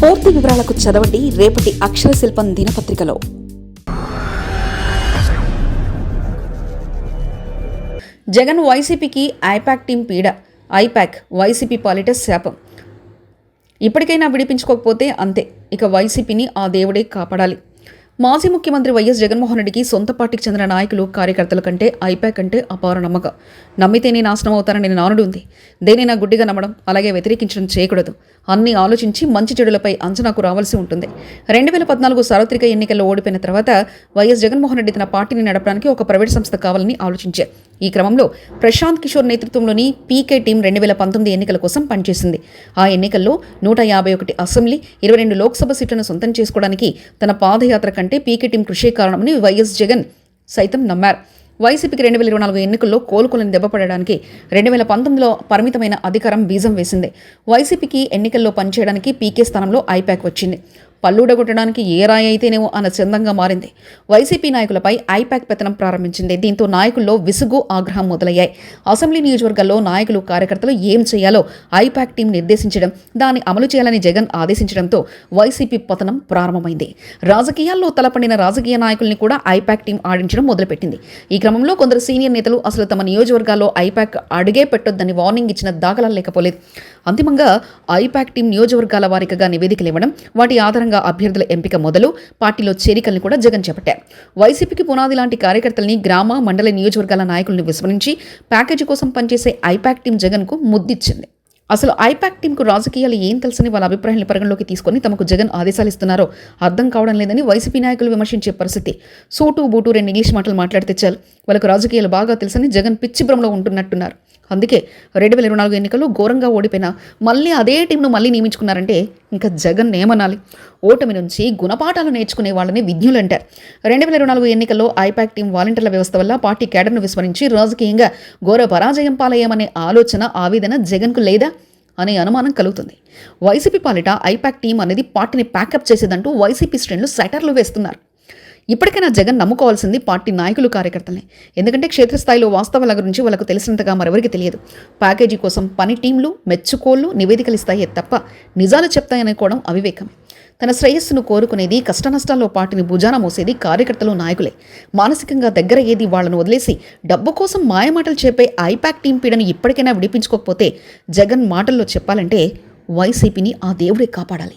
పూర్తి వివరాలకు చదవండి రేపటి అక్షర శిల్పం దినపత్రికలో. జగన్ వైసీపీకి ఐపాక్ టీం పీడ ఐపాక్ వైసీపీ పాలిట శాపం. ఇప్పటికైనా విడిపించుకోకపోతే అంతే ఇక వైసీపీని ఆ దేవుడే కాపాడాలి. మాజీ ముఖ్యమంత్రి వైఎస్ జగన్మోహన్ రెడ్డికి సొంత పార్టీకి చెందిన నాయకులు కార్యకర్తల కంటే ఐపాక్ అంటే అపార నమ్మకం. నమ్మితేనే నాశనం అవుతారని నానుడు ఉంది. దేనైనా గుడ్డిగా నమ్మడం అలాగే వ్యతిరేకించడం చేయకూడదు. అన్ని ఆలోచించి మంచి చెడులపై అంచనాకు రావాల్సి ఉంటుంది. రెండు వేల పద్నాలుగు సార్వత్రిక ఎన్నికల్లో ఓడిపోయిన తర్వాత వైఎస్ జగన్మోహన్ రెడ్డి తన పార్టీని నడపడానికి ఒక ప్రైవేట్ సంస్థ కావాలని ఆలోచించారు. ఈ క్రమంలో ప్రశాంత్ కిషోర్ నేతృత్వంలోని పీకే టీం రెండు వేల పంతొమ్మిది ఎన్నికల కోసం పనిచేసింది. ఆ ఎన్నికల్లో నూట యాభై ఒకటి అసెంబ్లీ ఇరవై రెండు లోక్సభ సీట్లను సొంతం చేసుకోవడానికి తన పాదయాత్ర కంటే పీకే టీం కృషి కారణమని వైఎస్ జగన్ సైతం నమ్మారు. వైసీపీకి రెండు వేల ఇరవై నాలుగు ఎన్నికల్లో కోలుకోలేని దెబ్బపడడానికి రెండు వేల పంతొమ్మిదిలో పరిమితమైన అధికారం బీజం వేసింది. వైసీపీకి ఎన్నికల్లో పనిచేయడానికి పీకే స్థానంలో ఐపాక్ వచ్చింది. పళ్ళూడగొట్టడానికి ఏ రాయి అయితేనేమో అన్న చందంగా మారింది. వైసీపీ నాయకులపై ఐపాక్ పెత్తనం ప్రారంభించింది. దీంతో నాయకుల్లో విసుగు ఆగ్రహం మొదలయ్యాయి. అసెంబ్లీ నియోజకవర్గాల్లో నాయకులు కార్యకర్తలు ఏం చేయాలో ఐపాక్ టీం నిర్దేశించడం దాన్ని అమలు చేయాలని జగన్ ఆదేశించడంతో వైసీపీ పతనం ప్రారంభమైంది. రాజకీయాల్లో తలపడిన రాజకీయ నాయకుల్ని కూడా ఐపాక్ టీం ఆడించడం మొదలుపెట్టింది. ఈ క్రమంలో కొందరు సీనియర్ నేతలు అసలు తమ నియోజకవర్గాల్లో ఐపాక్ అడిగే పెట్టొద్దని వార్నింగ్ ఇచ్చిన దాఖలాలు లేకపోలేదు. అంతిమంగా ఐపాక్ టీం నియోజకవర్గాల వారికగా నివేదికలు ఇవ్వడం వాటి ఆధారంగా అభ్యర్థుల ఎంపిక మొదలు పార్టీలో చేరికల్ని కూడా జగన్ చేపట్టారు. వైసీపీకి పునాది లాంటి కార్యకర్తల్ని గ్రామ మండల నియోజకవర్గాల నాయకుల్ని విస్మరించి ప్యాకేజీ కోసం పనిచేసే ఐపాక్ టీం జగన్కు ముద్దిచ్చింది. అసలు ఐపాక్ టీంకు రాజకీయాలు ఏం తెలుసని వాళ్ళ అభిప్రాయాన్ని పరిగణలోకి తీసుకొని తమకు జగన్ ఆదేశాలు ఇస్తున్నారో అర్థం కావడం లేదని వైసీపీ నాయకులు విమర్శించే పరిస్థితి. సూటు బూటు రెండు ఇంగ్లీష్ మాటలు మాట్లాడితే చాలు. వాళ్ళకు రాజకీయాలు బాగా తెలుసని జగన్ పిచ్చి భ్రమలో ఉంటున్నట్టున్నారు. అందుకే రెండు వేల ఇరవై నాలుగు ఎన్నికల్లో ఘోరంగా ఓడిపోయినా మళ్ళీ అదే టీంను మళ్ళీ నియమించుకున్నారంటే ఇంకా జగన్ ఏమనాలి? ఓటమి నుంచి గుణపాఠాలు నేర్చుకునే వాళ్ళని విజ్ఞులు అంటారు. రెండు వేల ఇరవై నాలుగు ఎన్నికల్లో ఐపాక్ టీం వాలంటీర్ల వ్యవస్థ వల్ల పార్టీ కేడర్ను విస్మరించి రాజకీయంగా ఘోర పరాజయం పాలయ్యామనే ఆలోచన ఆవేదన జగన్కు లేదా? అనే అనుమానం కలుగుతుంది. వైసీపీ పాలిట ఐపాక్ టీం అనేది పార్టీని ప్యాకప్ చేసేదంటూ వైసీపీ శ్రేణులు సెటర్లు వేస్తున్నారు. ఇప్పటికైనా జగన్ నమ్ముకోవాల్సింది పార్టీ నాయకులు కార్యకర్తలే. ఎందుకంటే క్షేత్రస్థాయిలో వాస్తవాల గురించి వాళ్ళకు తెలిసినంతగా మరెవరికి తెలియదు. ప్యాకేజీ కోసం పని టీంలు మెచ్చుకోళ్ళు నివేదికలు ఇస్తాయే తప్ప నిజాలు చెప్తాయనుకోవడం అవివేకం తన శ్రేయస్సును కోరుకునేది కష్టనష్టాల్లో పార్టీని భుజాన మోసేది కార్యకర్తలు నాయకులే. మానసికంగా దగ్గర ఏది వాళ్ళను వదిలేసి డబ్బు కోసం మాయమాటలు చెప్పే ఐపాక్ టీం పీడను ఇప్పటికైనా విడిపించుకోకపోతే జగన్ మాటల్లో చెప్పాలంటే వైసీపీని ఆ దేవుడే కాపాడాలి.